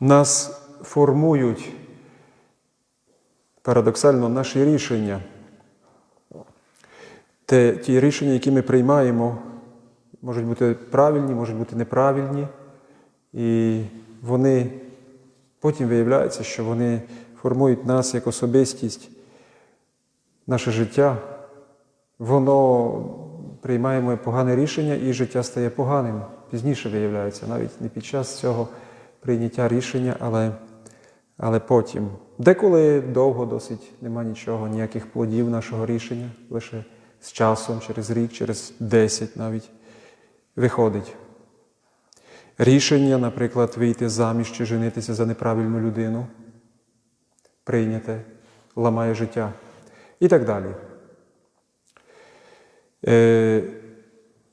Нас формують парадоксально наші рішення. Те, ті рішення, які ми приймаємо, можуть бути правильні, можуть бути неправильні, і вони потім виявляється, що вони формують нас як особистість, наше життя. Воно приймаємо погане рішення, і життя стає поганим. Пізніше виявляється, навіть не під час цього прийняття рішення, але, але потім. Деколи довго досить нема нічого, ніяких плодів нашого рішення, лише з часом, через рік, через 10 навіть виходить. Рішення, наприклад, вийти заміж чи женитися за неправильну людину, прийняте, ламає життя і так далі. Е,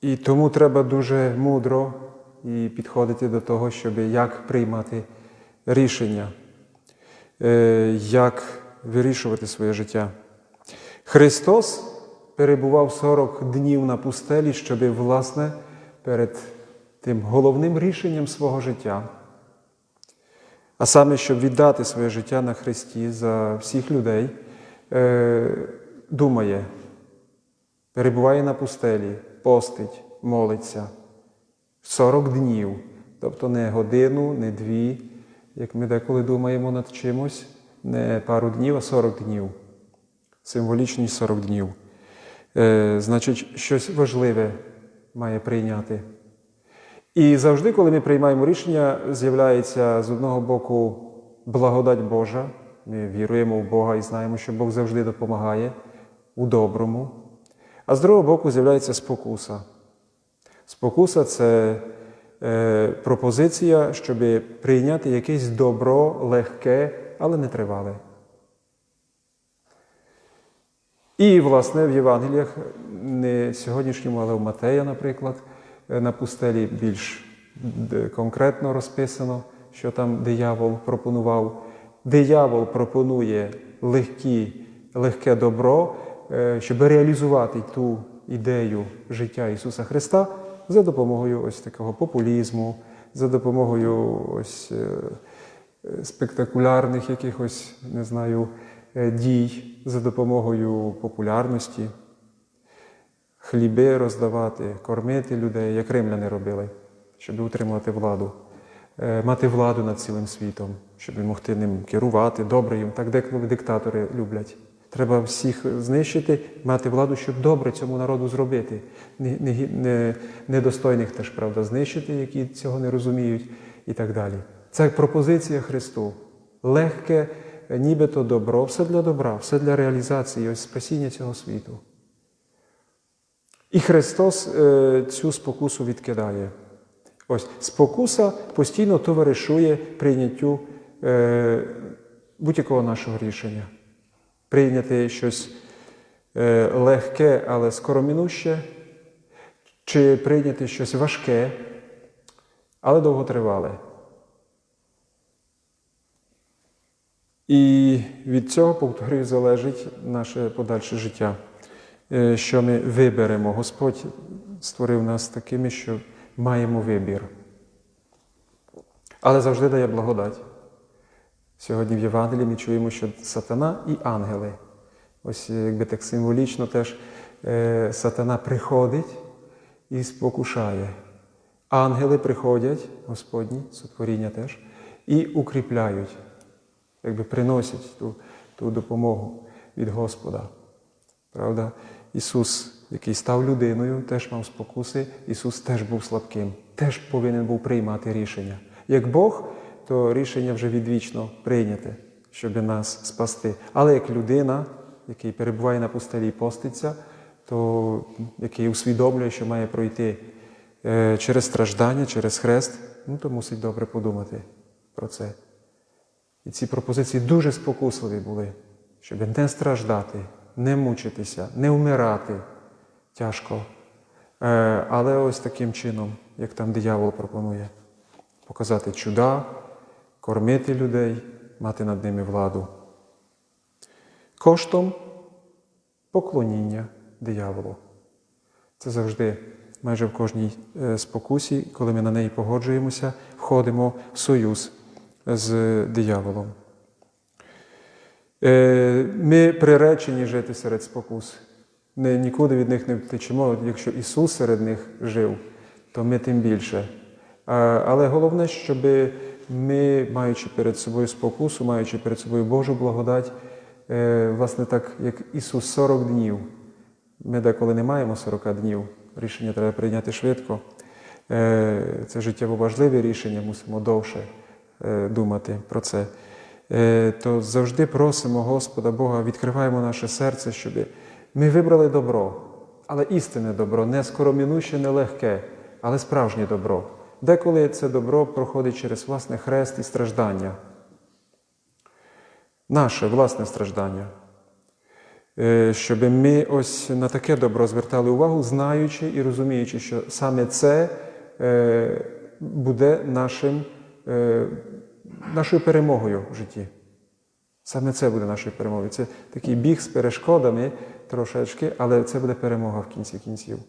і тому треба дуже мудро і підходити до того, щоб як приймати рішення, е, як вирішувати своє життя. Христос перебував 40 днів на пустелі, щоб, власне, перед тим головним рішенням свого життя, а саме, щоб віддати своє життя на Христі за всіх людей, е, думає, перебуває на пустелі, постить, молиться 40 днів, тобто не годину, не дві, як ми деколи думаємо над чимось, не пару днів, а 40 днів. Символічні 40 днів. Е, Значить, щось важливе має прийняти. І завжди, коли ми приймаємо рішення, з'являється з одного боку благодать Божа. Ми віруємо в Бога і знаємо, що Бог завжди допомагає у доброму. А з другого боку з'являється спокуса. Спокуса це е, пропозиція, щоб прийняти якесь добро легке, але не тривале. І, власне, в Євангеліях, не сьогоднішньому, але в Матея, наприклад, е, на пустелі більш конкретно розписано, що там диявол пропонував. Диявол пропонує легкі, легке добро, е, щоб реалізувати ту ідею життя Ісуса Христа за допомогою ось такого популізму, за допомогою ось е, спектакулярних якихось, не знаю, е, дій, за допомогою популярності, хліби роздавати, кормити людей, як римляни робили, щоб утримувати владу, Е, мати владу над цілим світом, щоб могти ним керувати, добре їм. Так деколи диктатори люблять. Треба всіх знищити, мати владу, щоб добре цьому народу зробити. Не- не не- Недостойних теж, правда, знищити, які цього не розуміють, і так далі. Це пропозиція Христу. Легке, нібито добро, все для добра, все для реалізації ось спасіння цього світу. І Христос е, цю спокусу відкидає. Ось спокуса постійно товаришує прийняттю е, будь-якого нашого рішення. Прийняти щось е, легке, але скоромінуще, чи прийняти щось важке, але довготривале. І від цього, повторюю, залежить наше подальше життя, Е, що ми виберемо. Господь створив нас такими, що маємо вибір. Але завжди дає благодать. Сьогодні в Євангелії ми чуємо, що сатана і ангели. Ось якби так символічно теж е, сатана приходить і спокушає. Ангели приходять, Господні, сотворіння теж, і укріпляють, якби приносять ту, ту допомогу від Господа. Правда? Ісус, який став людиною, теж мав спокуси, Ісус теж був слабким, теж повинен був приймати рішення. Як Бог, то рішення вже відвічно прийняте, щоб нас спасти. Але як людина, який перебуває на пустелі і поститься, то який усвідомлює, що має пройти е, через страждання, через хрест, ну, то мусить добре подумати про це. І ці пропозиції дуже спокусливі були, щоб не страждати, не мучитися, не вмирати тяжко. Е, Але ось таким чином, як там диявол пропонує, показати чуда, кормити людей, мати над ними владу. Коштом поклоніння дияволу. Це завжди майже в кожній е, спокусі, коли ми на неї погоджуємося, входимо в союз з дияволом. Е, Ми приречені жити серед спокус. Ми нікуди від них не втечемо. Якщо Ісус серед них жив, то ми тим більше. Але головне, щоб ми, маючи перед собою спокусу, маючи перед собою Божу благодать, е, власне, так як Ісус 40 днів. Ми деколи не маємо 40 днів. Рішення треба прийняти швидко. Е, Це життєво важливе рішення, мусимо довше е, думати про це. То завжди просимо Господа Бога, відкриваємо наше серце, щоб ми вибрали добро, але істинне добро, не скоромінуще, не легке, але справжнє добро. Деколи це добро проходить через власне хрест і страждання. Наше власне страждання. Е, Щоб ми ось на таке добро звертали увагу, знаючи і розуміючи, що саме це е, буде нашим, е, нашою перемогою в житті. Саме це буде нашою перемогою. Це такий біг з перешкодами трошечки, але це буде перемога в кінці кінців.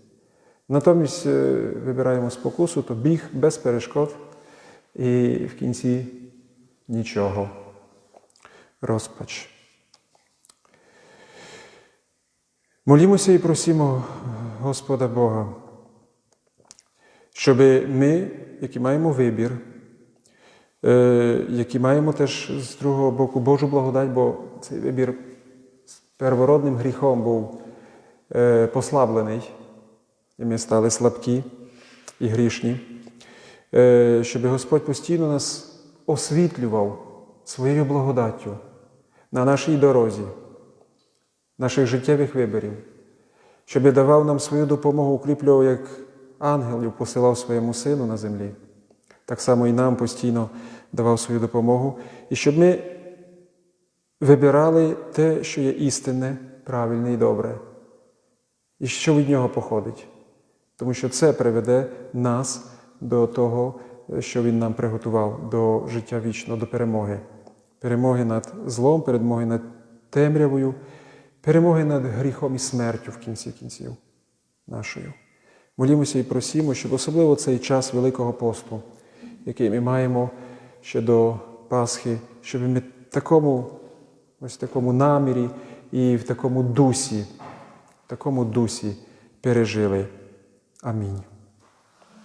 Натомість е, вибираємо спокусу, то біг без перешкод і в кінці нічого. Розпач. Молімося і просимо Господа Бога, щоб ми, які маємо вибір, е, які маємо теж з другого боку Божу благодать, бо цей вибір з первородним гріхом був е, послаблений, і ми стали слабкі і грішні, е, щоб Господь постійно нас освітлював своєю благодаттю на нашій дорозі наших життєвих виборів, щоб давав нам свою допомогу, укріплював, як ангелів посилав своєму сину на землі, так само і нам постійно давав свою допомогу, і щоб ми вибирали те, що є істинне, правильне і добре, і що від нього походить. Тому що це приведе нас до того, що Він нам приготував, до життя вічного, до перемоги. Перемоги над злом, перемоги над темрявою, перемоги над гріхом і смертю в кінці кінців нашою. Молімося і просімо, щоб особливо цей час Великого посту, який ми маємо ще до Пасхи, щоб ми такому, ось такому намірі і в такому дусі, в такому дусі пережили. Амінь.